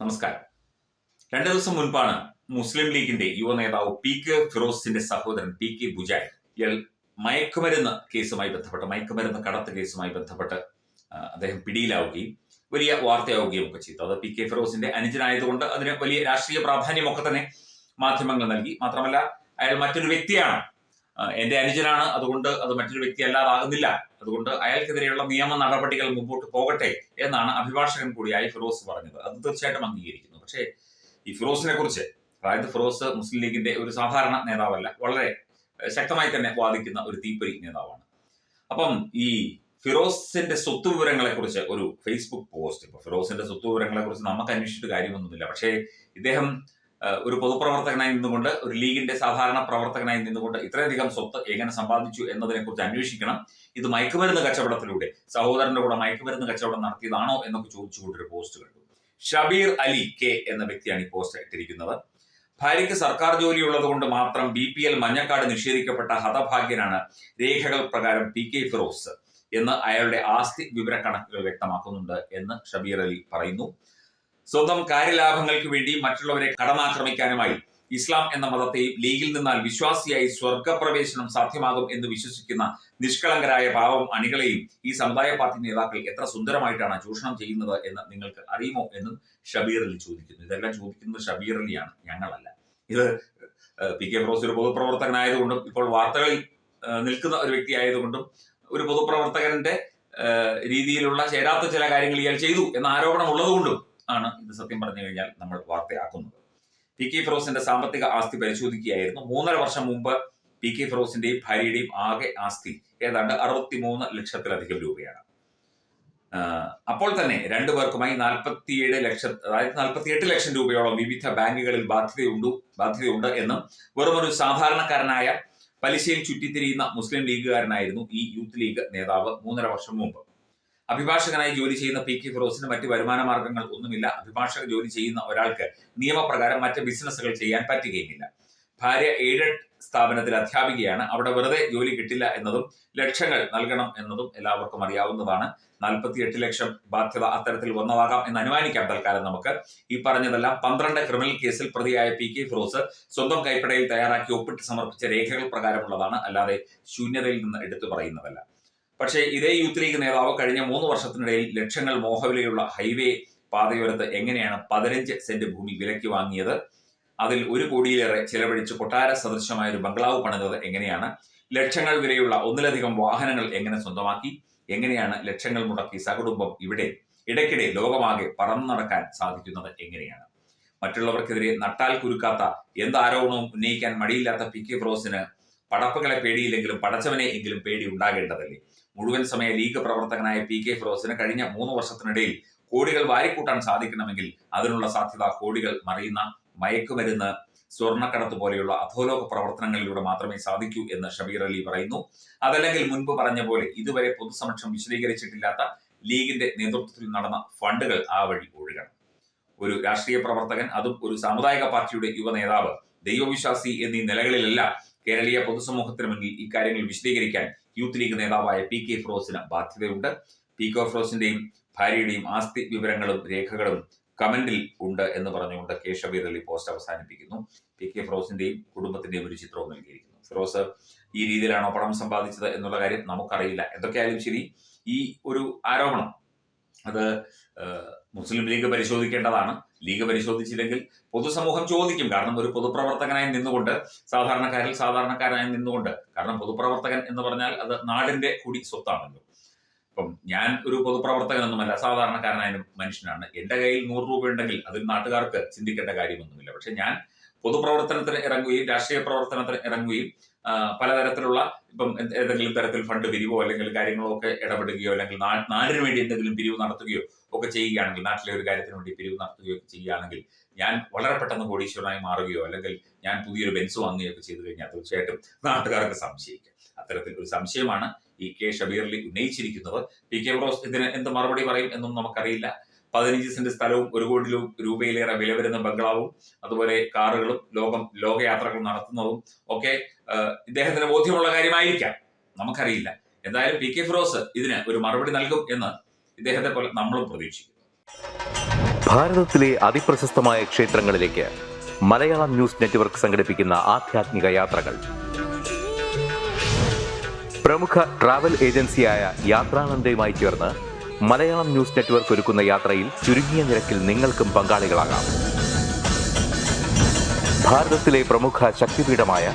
നമസ്കാരം. രണ്ടു ദിവസം മുൻപാണ് മുസ്ലിം ലീഗിന്റെ യുവ നേതാവ് പി കെ ഫിറോസിന്റെ സഹോദരൻ പി കെ ബുജായ് ഇയാൾ മയക്കുമരുന്ന് കേസുമായി ബന്ധപ്പെട്ട് മയക്കുമരുന്ന് കടത്ത് കേസുമായി ബന്ധപ്പെട്ട് അദ്ദേഹം പിടിയിലാവുകയും വലിയ വാർത്തയാവുകയും ഒക്കെ ചെയ്തു. അത് പി കെ ഫിറോസിന്റെ അനുജനായതുകൊണ്ട് അതിന് വലിയ രാഷ്ട്രീയ പ്രാധാന്യമൊക്കെ തന്നെ മാധ്യമങ്ങൾ നൽകി. മാത്രമല്ല അയാൾ മറ്റൊരു വ്യക്തിയാണ്. എന്റെ അനുജനാണ്. അതുകൊണ്ട് അത് മറ്റൊരു വ്യക്തി അല്ലാതാകുന്നില്ല അതുകൊണ്ട് അയാൾക്കെതിരെയുള്ള നിയമ നടപടികൾ മുമ്പോട്ട് പോകട്ടെ എന്നാണ് അഭിഭാഷകൻ കൂടിയായി ഫിറോസ് പറഞ്ഞത്. അത് തീർച്ചയായിട്ടും അംഗീകരിക്കുന്നു. പക്ഷേ ഈ ഫിറോസിനെ കുറിച്ച് അതായത് ഫിറോസ് മുസ്ലിം ലീഗിന്റെ ഒരു സാധാരണ നേതാവല്ല വളരെ ശക്തമായി തന്നെ വാദിക്കുന്ന ഒരു തീപ്പൊരി നേതാവാണ്. അപ്പം ഈ ഫിറോസിന്റെ സ്വത്ത് വിവരങ്ങളെ കുറിച്ച് ഒരു ഫേസ്ബുക്ക് പോസ്റ്റ് ഇപ്പൊ ഫിറോസിന്റെ സ്വത്ത് വിവരങ്ങളെ കുറിച്ച് നമുക്ക് അന്വേഷിച്ചിട്ട് കാര്യമൊന്നുമില്ല. പക്ഷേ ഇദ്ദേഹം ഒരു പൊതുപ്രവർത്തകനായി നിന്നുകൊണ്ട് ഒരു ലീഗിന്റെ സാധാരണ പ്രവർത്തകനായി നിന്നുകൊണ്ട് ഇത്രയധികം സ്വത്ത് എങ്ങനെ സമ്പാദിച്ചു എന്നതിനെ കുറിച്ച് അന്വേഷിക്കണം. ഇത് മയക്കുമരുന്ന് കച്ചവടത്തിലൂടെ സഹോദരന്റെ കൂടെ മയക്കുമരുന്ന് കച്ചവടം നടത്തിയതാണോ എന്നൊക്കെ ചോദിച്ചുകൊണ്ടൊരു പോസ്റ്റ് കണ്ടു. ഷബീർ അലി കെ എന്ന വ്യക്തിയാണ് ഈ പോസ്റ്റ് ഇട്ടിരിക്കുന്നത്. ഭാര്യയ്ക്ക് സർക്കാർ ജോലി ഉള്ളതുകൊണ്ട് മാത്രം ബി പി എൽ മഞ്ഞക്കാട് നിഷേധിക്കപ്പെട്ട ഹതഭാഗ്യനാണ് രേഖകൾ പ്രകാരം പി കെ ഫിറോസ് എന്ന് അയാളുടെ ആസ്തി വിവരക്കണക്കുകൾ വ്യക്തമാക്കുന്നുണ്ട് എന്ന് ഷബീർ അലി പറയുന്നു. സ്വന്തം കാര്യലാഭങ്ങൾക്ക് വേണ്ടി മറ്റുള്ളവരെ കടമാക്രമിക്കാനുമായി ഇസ്ലാം എന്ന മതത്തെയും ലീഗിൽ നിന്നാൽ വിശ്വാസിയായി സ്വർഗപ്രവേശനം സാധ്യമാകും എന്ന് വിശ്വസിക്കുന്ന നിഷ്കളങ്കരായ പാവം അണികളെയും ഈ സമുദായ പാർട്ടി നേതാക്കൾ എത്ര സുന്ദരമായിട്ടാണ് ചൂഷണം ചെയ്യുന്നത് എന്ന് നിങ്ങൾക്ക് അറിയുമോ എന്നും ഷബീർ അലി ചോദിക്കുന്നു. ഇതെല്ലാം ചോദിക്കുന്നത് ഷബീർ അലിയാണ് ഞങ്ങളല്ല. ഇത് പി കെ ഫിറോസ് ഒരു പൊതുപ്രവർത്തകനായതുകൊണ്ടും ഇപ്പോൾ വാർത്തകളിൽ നിൽക്കുന്ന ഒരു വ്യക്തി ആയതുകൊണ്ടും ഒരു പൊതുപ്രവർത്തകന്റെ രീതിയിലുള്ള ചേരാത്ത ചില കാര്യങ്ങൾ ഇയാൾ ചെയ്തു എന്ന ആരോപണം ഉള്ളതുകൊണ്ടും ആണ് ഇത് സത്യം പറഞ്ഞു കഴിഞ്ഞാൽ നമ്മൾ വാർത്തയാക്കുന്നത്. പി കെ ഫിറോസിന്റെ സാമ്പത്തിക ആസ്തി പരിശോധിക്കുകയായിരുന്നു. മൂന്നര വർഷം മുമ്പ് പി കെ ഫിറോസിന്റെയും ഭാര്യയുടെയും ആകെ ആസ്തി ഏതാണ്ട് അറുപത്തിമൂന്ന് ലക്ഷത്തിലധികം രൂപയാണ്. അപ്പോൾ തന്നെ രണ്ടു പേർക്കുമായി നാൽപ്പത്തിയേഴ് ലക്ഷം അതായത് നാൽപ്പത്തിയെട്ട് ലക്ഷം രൂപയോളം വിവിധ ബാങ്കുകളിൽ ബാധ്യതയുണ്ട് ബാധ്യതയുണ്ട് എന്നും വെറുമൊരു സാധാരണക്കാരനായ പലിശയിൽ ചുറ്റിത്തിരിയുന്ന മുസ്ലിം ലീഗുകാരനായിരുന്നു ഈ യൂത്ത് ലീഗ് നേതാവ് മൂന്നര വർഷം മുമ്പ്. അഭിഭാഷകനായി ജോലി ചെയ്യുന്ന പി കെ ഫിറോസിന് മറ്റ് വരുമാന മാർഗങ്ങൾ ഒന്നുമില്ല. അഭിഭാഷക ജോലി ചെയ്യുന്ന ഒരാൾക്ക് നിയമപ്രകാരം മറ്റ് ബിസിനസ്സുകൾ ചെയ്യാൻ പറ്റുകയുമില്ല. ഭാര്യ എയ്ഡഡ് സ്ഥാപനത്തിൽ അധ്യാപികയാണ്. അവിടെ വെറുതെ ജോലി കിട്ടില്ല എന്നതും ലക്ഷങ്ങൾ നൽകണം എന്നതും എല്ലാവർക്കും അറിയാവുന്നതാണ്. നാൽപ്പത്തിയെട്ട് ലക്ഷം ബാധ്യത അത്തരത്തിൽ വന്നതാകാം എന്ന് അനുമാനിക്കാം തൽക്കാലം നമുക്ക്. ഈ പറഞ്ഞതെല്ലാം പന്ത്രണ്ട് ക്രിമിനൽ കേസിൽ പ്രതിയായ പി കെ ഫിറോസ് സ്വന്തം കൈപ്പടയിൽ തയ്യാറാക്കി ഒപ്പിട്ട് സമർപ്പിച്ച രേഖകൾ പ്രകാരമുള്ളതാണ്. അല്ലാതെ ശൂന്യതയിൽ നിന്ന് എടുത്തു പറയുന്നതല്ല. പക്ഷേ ഇതേ യൂത്ത് ലീഗ് നേതാവ് കഴിഞ്ഞ മൂന്ന് വർഷത്തിനിടയിൽ ലക്ഷങ്ങൾ മോഹവിലയുള്ള ഹൈവേ പാതയോരത്ത് എങ്ങനെയാണ് പതിനഞ്ച് സെന്റ് ഭൂമി വിലയ്ക്ക് വാങ്ങിയത്? അതിൽ ഒരു കോടിയിലേറെ ചെലവഴിച്ച് കൊട്ടാര സദൃശമായ ഒരു ബംഗ്ലാവ് പണിതത് എങ്ങനെയാണ്? ലക്ഷങ്ങൾ വിലയുള്ള ഒന്നിലധികം വാഹനങ്ങൾ എങ്ങനെ സ്വന്തമാക്കി? എങ്ങനെയാണ് ലക്ഷങ്ങൾ മുടക്കി സകുടുംബം ഇവിടെ ഇടയ്ക്കിടെ ലോകമാകെ പറന്നു നടക്കാൻ സാധിക്കുന്നത് എങ്ങനെയാണ്? മറ്റുള്ളവർക്കെതിരെ നട്ടാൽ കുരുക്കാത്ത എന്താരോപണവും ഉന്നയിക്കാൻ മടിയില്ലാത്ത പി കെ ഫിറോസിന് പടപ്പുകളെ പേടിയില്ലെങ്കിലും പടച്ചവനെ എങ്കിലും പേടി ഉണ്ടാകേണ്ടതല്ലേ? മുഴുവൻ സമയ ലീഗ് പ്രവർത്തകനായ പി കെ ഫിറോസിന് കഴിഞ്ഞ മൂന്ന് വർഷത്തിനിടയിൽ കോടികൾ വാരിക്കൂട്ടാൻ സാധിക്കണമെങ്കിൽ അതിനുള്ള സാധ്യത കോടികൾ മറിയുന്ന മയക്കുമരുന്ന് സ്വർണക്കടത്ത് പോലെയുള്ള അധോലോക പ്രവർത്തനങ്ങളിലൂടെ മാത്രമേ സാധിക്കൂ എന്ന് ഷബീർ അലി പറയുന്നു. അതല്ലെങ്കിൽ മുൻപ് പറഞ്ഞ പോലെ ഇതുവരെ പൊതുസമക്ഷം വിശദീകരിച്ചിട്ടില്ലാത്ത ലീഗിന്റെ നേതൃത്വത്തിൽ നടന്ന ഫണ്ടുകൾ ആ വഴി ഒഴുകണം. ഒരു രാഷ്ട്രീയ പ്രവർത്തകൻ അതും ഒരു സാമുദായിക പാർട്ടിയുടെ യുവ നേതാവ് ദൈവവിശ്വാസി എന്നീ നിലകളിലല്ല കേരളീയ പൊതുസമൂഹത്തിന് മുന്നിൽ ഇക്കാര്യങ്ങൾ വിശദീകരിക്കാൻ യൂത്ത് ലീഗ് നേതാവായ പി കെ ഫിറോസിന് ബാധ്യതയുണ്ട്. പി കെ ഫിറോസിന്റെയും ഭാര്യയുടെയും ആസ്തി വിവരങ്ങളും രേഖകളും കമന്റിൽ ഉണ്ട് എന്ന് പറഞ്ഞുകൊണ്ട് കെ ഷബീർ അലി പോസ്റ്റ് അവസാനിപ്പിക്കുന്നു. പി കെ ഫിറോസിന്റെയും കുടുംബത്തിന്റെയും ഒരു ചിത്രവും നൽകിയിരിക്കുന്നു. ഫിറോസ് ഈ രീതിയിലാണോ പണം സമ്പാദിച്ചത് എന്നുള്ള കാര്യം നമുക്കറിയില്ല. എന്തൊക്കെയായാലും ശരി ഈ ഒരു ആരോപണം അത് മുസ്ലിം ലീഗ് പരിശോധിക്കേണ്ടതാണ്. ലീഗ് പരിശോധിച്ചില്ലെങ്കിൽ പൊതുസമൂഹം ചോദിക്കും. കാരണം ഒരു പൊതുപ്രവർത്തകനായി നിന്നുകൊണ്ട് സാധാരണക്കാരിൽ സാധാരണക്കാരായി നിന്നുകൊണ്ട്. കാരണം പൊതുപ്രവർത്തകൻ എന്ന് പറഞ്ഞാൽ അത് നാടിന്റെ കൂടി സ്വത്താണല്ലോ. അപ്പം ഞാൻ ഒരു പൊതുപ്രവർത്തകനൊന്നുമല്ല സാധാരണക്കാരനായ മനുഷ്യനാണ്. എന്റെ കയ്യിൽ നൂറ് രൂപ ഉണ്ടെങ്കിൽ അതിൽ നാട്ടുകാർക്ക് ചിന്തിക്കേണ്ട കാര്യമൊന്നുമില്ല. പക്ഷെ ഞാൻ പൊതുപ്രവർത്തനത്തിന് ഇറങ്ങുകയും രാഷ്ട്രീയ പ്രവർത്തനത്തിന് ഇറങ്ങുകയും പലതരത്തിലുള്ള ഇപ്പം ഏതെങ്കിലും തരത്തിൽ ഫണ്ട് പിരിവോ അല്ലെങ്കിൽ കാര്യങ്ങളോ ഒക്കെ ഇടപെടുകയോ അല്ലെങ്കിൽ നാടിന് വേണ്ടി എന്തെങ്കിലും പിരിവ് നടത്തുകയോ ഒക്കെ ചെയ്യുകയാണെങ്കിൽ നാട്ടിലെ ഒരു കാര്യത്തിന് വേണ്ടി പിരിവ് നടത്തുകയോ ചെയ്യുകയാണെങ്കിൽ ഞാൻ വളരെ പെട്ടെന്ന് കോടീശ്വരനായി മാറുകയോ അല്ലെങ്കിൽ ഞാൻ പുതിയൊരു ബെൻസ് വാങ്ങുകയോ ഒക്കെ ചെയ്തു കഴിഞ്ഞാൽ തീർച്ചയായിട്ടും നാട്ടുകാർക്ക് സംശയിക്കും. അത്തരത്തിൽ ഒരു സംശയമാണ് ഇ കെ ഷബീറിൽ ഉന്നയിച്ചിരിക്കുന്നത്. പി കെ ബ്രോസ് ഇതിന് എന്ത് മറുപടി പറയും എന്നും നമുക്കറിയില്ല. പതിനഞ്ച് സെന്റ് സ്ഥലവും ഒരു കോടി രൂപയിലേറെ വില വരുന്ന ബംഗ്ലാവും അതുപോലെ കാറുകളും ലോകം ലോകയാത്രകൾ നടത്തുന്നതും ഒക്കെ ഇദ്ദേഹത്തിന് ബോധ്യമുള്ള കാര്യമായിരിക്കാം. നമുക്കറിയില്ല. എന്തായാലും പി കെ ഫിറോസ് ഇതിന് ഒരു മറുപടി നൽകും എന്ന് ഇദ്ദേഹത്തെ പോലെ നമ്മളും പ്രതീക്ഷിക്കുന്നു. ഭാരതത്തിലെ അതിപ്രശസ്തമായ ക്ഷേത്രങ്ങളിലേക്ക് മലയാളം ന്യൂസ് നെറ്റ്വർക്ക് സംഘടിപ്പിക്കുന്ന ആധ്യാത്മിക യാത്രകൾ. പ്രമുഖ ട്രാവൽ ഏജൻസിയായ യാത്രാനന്ദയുമായി ചേർന്ന് മലയാളം ന്യൂസ് നെറ്റ്വർക്ക് ഒരുക്കുന്ന യാത്രയിൽ ചുരുങ്ങിയ നിരക്കിൽ നിങ്ങൾക്കും പങ്കാളികളാകാം. ഭാരതത്തിലെ പ്രമുഖ ശക്തിപീഠമായ